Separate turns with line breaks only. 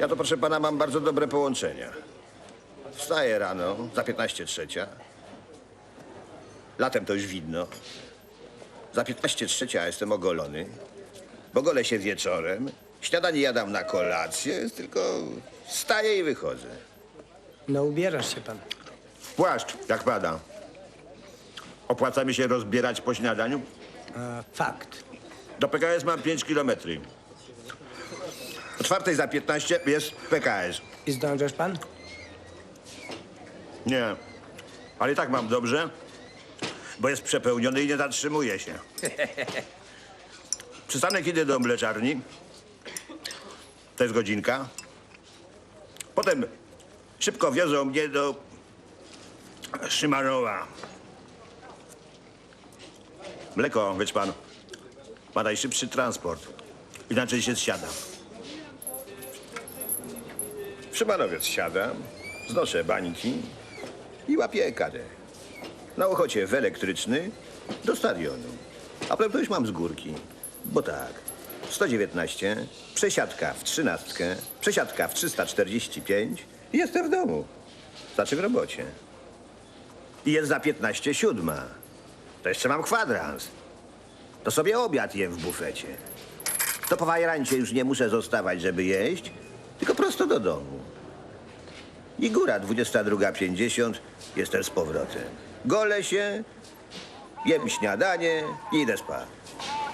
Ja to, proszę pana, mam bardzo dobre połączenia. Wstaję rano, za 15 trzecia. Latem to już widno. Za 15 trzecia jestem ogolony. Bo golę się wieczorem. Śniadanie jadam na kolację, tylko wstaję i wychodzę.
No ubierasz się pan.
Płaszcz, jak pada. Opłaca mi się rozbierać po śniadaniu?
A, fakt.
Do PKS mam 5 kilometrów. O czwartej za 15 jest PKS.
I zdążysz pan?
Nie, ale i tak mam dobrze, bo jest przepełniony i nie zatrzymuje się. Przystanek idę do mleczarni. To jest godzinka. Potem szybko wiozą mnie do Szymanowa. Mleko, wiesz pan, ma najszybszy transport. Inaczej się zsiada. W Szymanowiec siadam, znoszę bańki i łapię karę. Na ochocie w elektryczny do stadionu. A już mam z górki. Bo tak, 119, przesiadka w trzynastkę, przesiadka w 345 i jestem w domu. Znaczy w robocie. I jest za 15 siódma. To jeszcze mam kwadrans. To sobie obiad jem w bufecie. To po wajrancie już nie muszę zostawać, żeby jeść, tylko prosto do domu. I góra 22.50, jestem z powrotem. Golę się, jem śniadanie i idę spać.